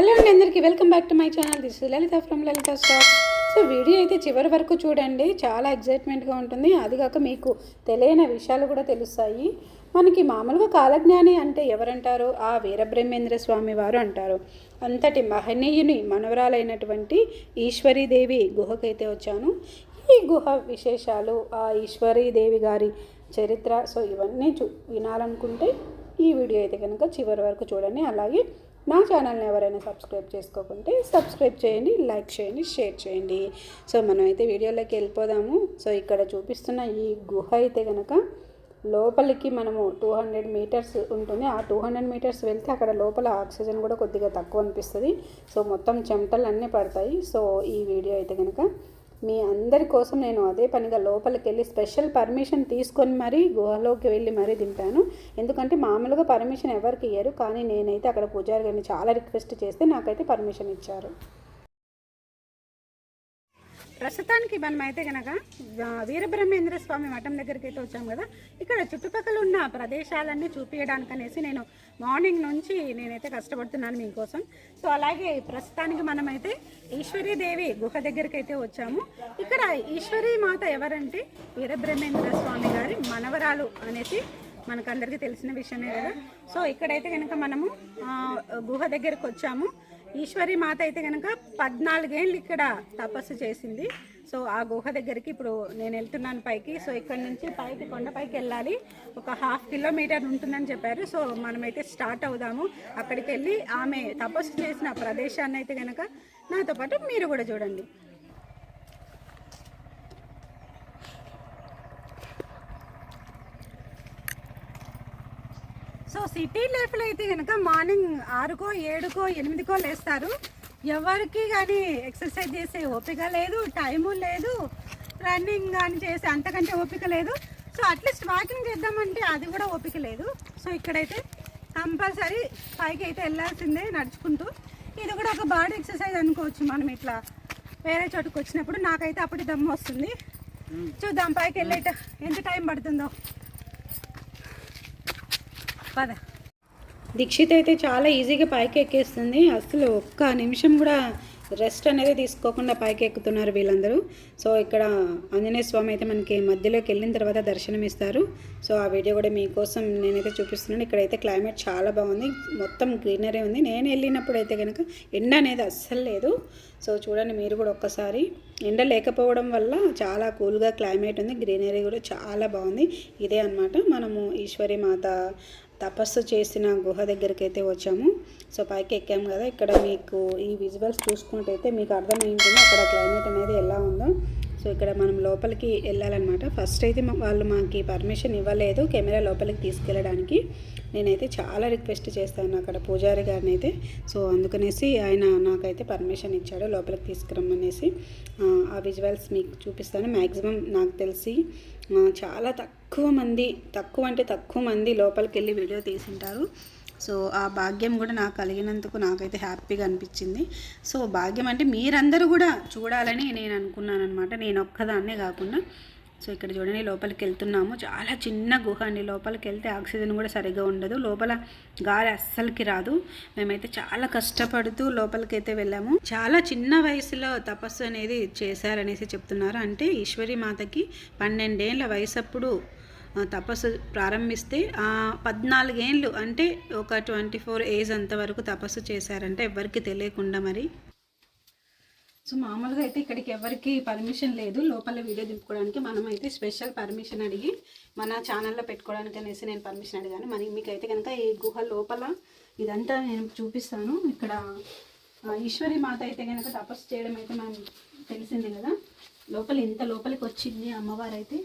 Hello అండి అందరికీ welcome back to my channel. This Lalitha from Lalitha stock so video అయితే చివరి వరకు చూడండి. చాలా ఎగ్జైట్మెంట్గా ఉంటుంది. అది కాక మీకు తెలియని విషయాలు కూడా తెలుస్తాయి. మనకి మామూలుగా కాలజ్ఞాని అంటే ఎవరంటారు? ఆ వీరబ్రహ్మేంద్ర స్వామి వారు అంటారు. అంతటి మహనీయుని మనవరాలైనటువంటి ఈశ్వరీదేవి గుహకైతే వచ్చాను. ఈ గుహ విశేషాలు ఆ ఈశ్వరీదేవి గారి చరిత్ర సో ఇవన్నీ చూ వినాలనుకుంటే ఈ వీడియో అయితే కనుక చివరి వరకు చూడండి. అలాగే నా ఛానల్ని ఎవరైనా సబ్స్క్రైబ్ చేసుకోకుంటే సబ్స్క్రైబ్ చేయండి లైక్ చేయండి షేర్ చేయండి. సో మనం అయితే వీడియోలోకి వెళ్ళిపోదాము. సో ఇక్కడ చూపిస్తున్న ఈ గుహ అయితే కనుక లోపలికి మనము టూ హండ్రెడ్ మీటర్స్ ఉంటుంది. ఆ టూ హండ్రెడ్ మీటర్స్ వెళ్తే అక్కడ లోపల ఆక్సిజన్ కూడా కొద్దిగా తక్కువ అనిపిస్తుంది. సో మొత్తం చెమటలు అన్నీ పడతాయి. సో ఈ వీడియో అయితే కనుక మీ అందరి కోసం నేను అదే పనిగా లోపలికి వెళ్ళి స్పెషల్ పర్మిషన్ తీసుకొని మరీ గుహలోకి వెళ్ళి మరీ దింపాను. ఎందుకంటే మామూలుగా పర్మిషన్ ఎవరికి ఇయ్యరు. కానీ నేనైతే అక్కడ పూజారి గారిని చాలా రిక్వెస్ట్ చేస్తే నాకైతే పర్మిషన్ ఇచ్చారు. ప్రస్తుతానికి మనం అయితే కనుక వీరబ్రహ్మేంద్ర స్వామి మఠం దగ్గరికి అయితే వచ్చాం కదా. ఇక్కడ చుట్టుపక్కల ఉన్న ప్రదేశాలన్నీ చూపించడానికి అనేసి నేను మార్నింగ్ నుంచి నేనైతే కష్టపడుతున్నాను మీకోసం. సో అలాగే ప్రస్తుతానికి మనమైతే ఈశ్వరీదేవి గుహ దగ్గరికి అయితే వచ్చాము. ఇక్కడ ఈశ్వరీ మాత ఎవరంటే వీరబ్రహ్మేంద్ర స్వామి గారి మనవరాలు అనేసి మనకందరికీ తెలిసిన విషయమే కదా. సో ఇక్కడైతే కనుక మనము గుహ దగ్గరికి వచ్చాము. ఈశ్వరి మాత అయితే కనుక పద్నాలుగేళ్ళు ఇక్కడ తపస్సు చేసింది. సో ఆ గుహ దగ్గరికి ఇప్పుడు నేను వెళ్తున్నాను పైకి. సో ఇక్కడ నుంచి పైకి కొండపైకి వెళ్ళాలి. ఒక హాఫ్ కిలోమీటర్ ఉంటుందని చెప్పారు. సో మనమైతే స్టార్ట్ అవుదాము. అక్కడికి వెళ్ళి ఆమె తపస్సు చేసిన ప్రదేశాన్ని అయితే కనుక నాతో పాటు మీరు కూడా చూడండి. సో సిటీ లైఫ్లో అయితే కనుక మార్నింగ్ ఆరుకో ఏడుకో ఎనిమిదికో లేస్తారు. ఎవరికి కానీ ఎక్సర్సైజ్ చేసే ఓపిక లేదు టైము లేదు రన్నింగ్ కానీ చేసే అంతకంటే ఓపిక లేదు. సో అట్లీస్ట్ వాకింగ్ చేద్దామంటే అది కూడా ఓపిక లేదు. సో ఇక్కడైతే కంపల్సరీ పైకి అయితే వెళ్ళాల్సిందే నడుచుకుంటూ. ఇది కూడా ఒక బాడీ ఎక్సర్సైజ్ అనుకోవచ్చు మనం ఇట్లా వేరే చోటుకు వచ్చినప్పుడు. నాకైతే అప్పుడు దమ్ము వస్తుంది. చూద్దాం పైకి వెళ్ళేట ఎంత టైం పడుతుందో. పద. దీక్షిత్ అయితే చాలా ఈజీగా పైకి ఎక్కేస్తుంది. అసలు ఒక్క నిమిషం కూడా రెస్ట్ అనేది తీసుకోకుండా పైకి ఎక్కుతున్నారు వీళ్ళందరూ. సో ఇక్కడ ఆంజనేయ స్వామి అయితే మనకి మధ్యలోకి వెళ్ళిన తర్వాత దర్శనం ఇస్తారు సో ఆ వీడియో కూడా మీకోసం నేనైతే చూపిస్తున్నాను. ఇక్కడైతే క్లైమేట్ చాలా బాగుంది. మొత్తం గ్రీనరీ ఉంది. నేను వెళ్ళినప్పుడు అయితే కనుక ఎండ అనేది అస్సలు లేదు. సో చూడండి మీరు కూడా ఒక్కసారి. ఎండ లేకపోవడం వల్ల చాలా కూల్గా క్లైమేట్ ఉంది. గ్రీనరీ కూడా చాలా బాగుంది. ఇదే అన్నమాట. మనము ఈశ్వరి మాత తపస్సు చేసిన గుహ దగ్గరికి అయితే వచ్చాము. సో పైకి ఎక్కాము కదా. ఇక్కడ మీకు ఈ విజువల్స్ చూసుకున్నట్టయితే మీకు అర్థమైంటుంది అక్కడ క్లైమేట్ అనేది ఎలా ఉందో. సో ఇక్కడ మనం లోపలికి వెళ్ళాలన్నమాట. ఫస్ట్ అయితే వాళ్ళు మాకు పర్మిషన్ ఇవ్వలేదు కెమెరా లోపలికి తీసుకెళ్ళడానికి. నేనైతే చాలా రిక్వెస్ట్ చేస్తాను అక్కడ పూజారి గారిని అయితే సో అందుకనేసి ఆయన నాకైతే పర్మిషన్ ఇచ్చాడు లోపలికి తీసుకురమ్మనేసి. ఆ, విజువల్స్ మీకు చూపిస్తాను. మ్యాక్సిమం నాకు తెలిసి చాలా తక్కువ మంది తక్కువ అంటే తక్కువ మంది లోపలికి వెళ్ళి వీడియో తీసింటారు. సో ఆ భాగ్యం కూడా నాకు కలిగినందుకు నాకైతే హ్యాపీగా అనిపించింది. సో భాగ్యం అంటే మీరందరూ కూడా చూడాలని నేను అనుకున్నాను అనమాట నేను ఒక్కదాన్నే కాకుండా. సో ఇక్కడ చూడండి లోపలికి వెళ్తున్నాము. చాలా చిన్న గుహ అండి. లోపలికి వెళ్తే ఆక్సిజన్ కూడా సరిగా ఉండదు. లోపల గాలి అస్సలకి రాదు. మేమైతే చాలా కష్టపడుతూ లోపలికి అయితే వెళ్ళాము. చాలా చిన్న వయసులో తపస్సు అనేది చేశారనేసి చెప్తున్నారు. అంటే ఈశ్వరి మాతకి పన్నెండేళ్ళ వయసు అప్పుడు తపస్సు ప్రారంభిస్తే ఆ పద్నాలుగేళ్ళు అంటే ఒక ట్వంటీ ఫోర్ ఏజ్ అంతవరకు తపస్సు చేశారంటే ఎవరికి తెలియకుండా మరి. సో మామూలుగా అయితే ఇక్కడికి ఎవరికి పర్మిషన్ లేదు. లోపల వీడియో దింపుకోవడానికి మనమైతే స్పెషల్ పర్మిషన్ అడిగి మన ఛానల్లో పెట్టుకోవడానికి అనేసి నేను పర్మిషన్ అడిగాను. మరి మీకైతే కనుక ఈ గుహ లోపల ఇదంతా నేను చూపిస్తాను. ఇక్కడ ఈశ్వరి మాత అయితే కనుక తపస్సు చేయడం అయితే మనం తెలిసింది కదా. లోపల ఇంత లోపలికి వచ్చింది అమ్మవారు అయితే.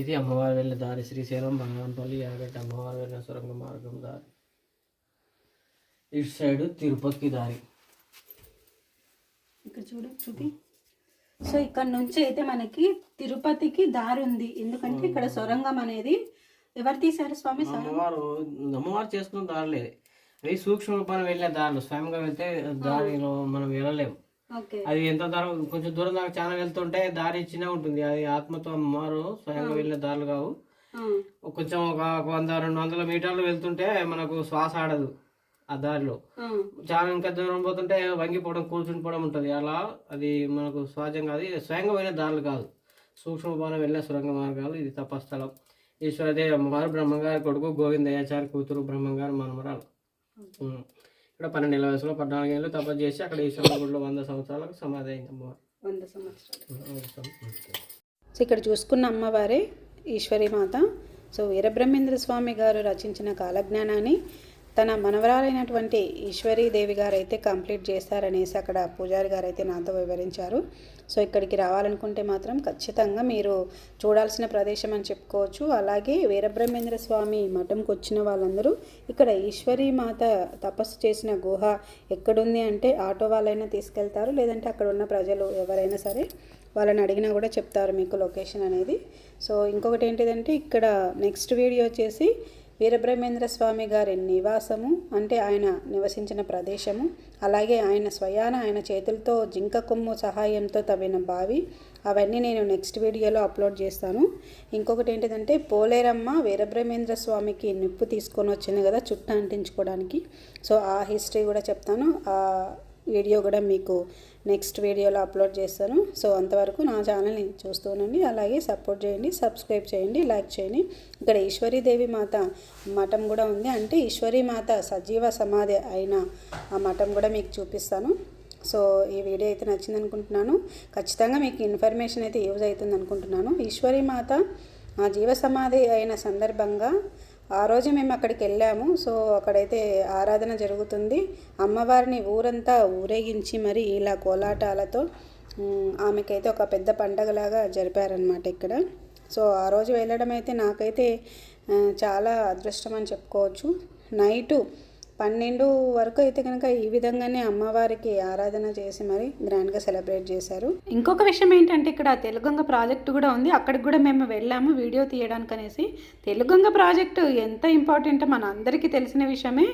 ఇది అమ్మవారు వెళ్ళే దారి. శ్రీశైలం బంగానపల్లి యాగంటి అమ్మవారు వెళ్ళిన సొరంగ మార్గం దారి. ఇటు సైడ్ తిరుపతికి దారి. ఇక్కడ చూడు చూపి. సో ఇక్కడ నుంచి అయితే మనకి తిరుపతికి దారి ఉంది. ఎందుకంటే ఇక్కడ సొరంగం అనేది ఎవరు తీశారు స్వామి? అమ్మవారు అమ్మవారు చేసుకున్న దారులే. అవి సూక్ష్మ రూపాన్ని వెళ్ళే దారులు స్వయంగా వెళ్తే దారిలో మనం వెళ్ళలేము. అది ఎంత దూరం కొంచెం దూరం దాకా చాలా వెళ్తుంటే దారి చిన్నగా ఉంటుంది. అది ఆత్మతో అమ్మవారు స్వయంగా వెళ్ళే దారులు కావు. కొంచెం ఒక వంద రెండు వందల మీటర్లు వెళ్తుంటే మనకు శ్వాస ఆడదు ఆ దారిలో. చాలా ఇంకా దూరం పోతుంటే వంగిపోవడం కూర్చుండిపోవడం ఉంటుంది. అలా అది మనకు సహజంగా అది స్వయంగా పోయిన దారులు కాదు. సూక్ష్మపానం వెళ్ళే సురంగ మార్గాలు ఇది తపస్థలం. ఈశ్వరదేవి అమ్మవారు బ్రహ్మంగారి కొడుకు గోవిందయాచారి కూతురు బ్రహ్మంగారు మనమరాలు. ఇక్కడ పన్నెండేళ్ళ వయసులో పద్నాలుగు ఏళ్ళు తపస్సు చేసి అక్కడ ఈశ్వర గుడిలో వంద సంవత్సరాలకు సమాధి అయింది అమ్మవారు. వంద సంవత్సరాలు. సో ఇక్కడ చూసుకున్న అమ్మవారే ఈశ్వరి మాత. సో వీరబ్రహ్మేంద్ర స్వామి గారు రచించిన కాలజ్ఞానాన్ని తన మనవరాలైనటువంటి ఈశ్వరీ దేవి గారు అయితే కంప్లీట్ చేస్తారనేసి అక్కడ పూజారి గారు అయితే నాతో వివరించారు. సో ఇక్కడికి రావాలనుకుంటే మాత్రం ఖచ్చితంగా మీరు చూడాల్సిన ప్రదేశం అని చెప్పుకోవచ్చు. అలాగే వీరబ్రహ్మేంద్ర స్వామి మఠంకి వచ్చిన వాళ్ళందరూ ఇక్కడ ఈశ్వరీ మాత తపస్సు చేసిన గుహ ఎక్కడుంది అంటే ఆటో వాళ్ళైనా తీసుకెళ్తారు. లేదంటే అక్కడ ఉన్న ప్రజలు ఎవరైనా సరే వాళ్ళని అడిగినా కూడా చెప్తారు మీకు లొకేషన్ అనేది. సో ఇంకొకటి ఏంటిదంటే ఇక్కడ నెక్స్ట్ వీడియో వచ్చేసి వీరబ్రహ్మేంద్ర స్వామి గారి నివాసము అంటే ఆయన నివసించిన ప్రదేశము. అలాగే ఆయన స్వయాన ఆయన చేతులతో జింక కొమ్ము సహాయంతో తవ్విన బావి. అవన్నీ నేను నెక్స్ట్ వీడియోలో అప్లోడ్ చేస్తాను. ఇంకొకటి ఏంటిదంటే పోలేరమ్మ వీరబ్రహ్మేంద్ర స్వామికి నిప్పు తీసుకొని వచ్చింది కదా చుట్ట అంటించుకోవడానికి. సో ఆ హిస్టరీ కూడా చెప్తాను. ఆ వీడియో కూడా మీకు నెక్స్ట్ వీడియోలో అప్లోడ్ చేస్తాను. సో అంతవరకు నా ఛానల్ని చూస్తూ ఉండండి. అలాగే సపోర్ట్ చేయండి సబ్స్క్రైబ్ చేయండి లైక్ చేయండి. ఇక్కడ ఈశ్వరీదేవి మాత మఠం కూడా ఉంది. అంటే ఈశ్వరీ మాత సజీవ సమాధి అయిన ఆ మఠం కూడా మీకు చూపిస్తాను. సో ఈ వీడియో అయితే నచ్చింది అనుకుంటున్నాను ఖచ్చితంగా మీకు ఇన్ఫర్మేషన్ అయితే యూజ్ అవుతుంది అనుకుంటున్నాను ఈశ్వరీ మాత ఆ జీవ సమాధి అయిన సందర్భంగా ఆ రోజు మేము అక్కడికి వెళ్ళాము. సో అక్కడైతే ఆరాధన జరుగుతుంది. అమ్మవారిని ఊరంతా ఊరేగించి మరి ఇలా కోలాటాలతో ఆమెకైతే ఒక పెద్ద పండగలాగా జరిపారనమాట ఇక్కడ. సో ఆ రోజు వెళ్ళడం అయితే నాకైతే చాలా అదృష్టం అని చెప్పుకోవచ్చు. నైటు పన్నెండు వరకు అయితే కనుక ఈ విధంగానే అమ్మవారికి ఆరాధన చేసి మరి గ్రాండ్గా సెలబ్రేట్ చేశారు. ఇంకొక విషయం ఏంటంటే ఇక్కడ తెలుగంగ ప్రాజెక్టు కూడా ఉంది. అక్కడికి కూడా మేము వెళ్ళాము వీడియో తీయడానికి అనేసి తెలుగంగ ప్రాజెక్టు ఎంత ఇంపార్టెంట్ మన అందరికీ తెలిసిన విషయమే.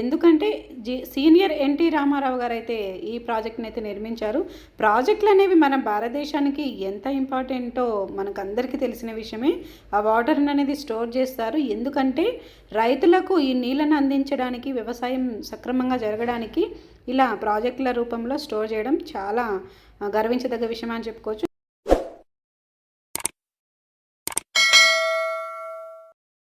ఎందుకంటే జీ సీనియర్ ఎన్టీ రామారావు గారు అయితే ఈ ప్రాజెక్ట్ని అయితే నిర్మించారు. ప్రాజెక్టులు అనేవి మన భారతదేశానికి ఎంత ఇంపార్టెంటో మనకు అందరికీ తెలిసిన విషయమే. ఆ వాటర్ అనేది స్టోర్ చేస్తారు. ఎందుకంటే రైతులకు ఈ నీళ్ళను అందించడానికి వ్యవసాయం సక్రమంగా జరగడానికి ఇలా ప్రాజెక్టుల రూపంలో స్టోర్ చేయడం చాలా గర్వించదగ్గ విషయం అని చెప్పుకోవచ్చు.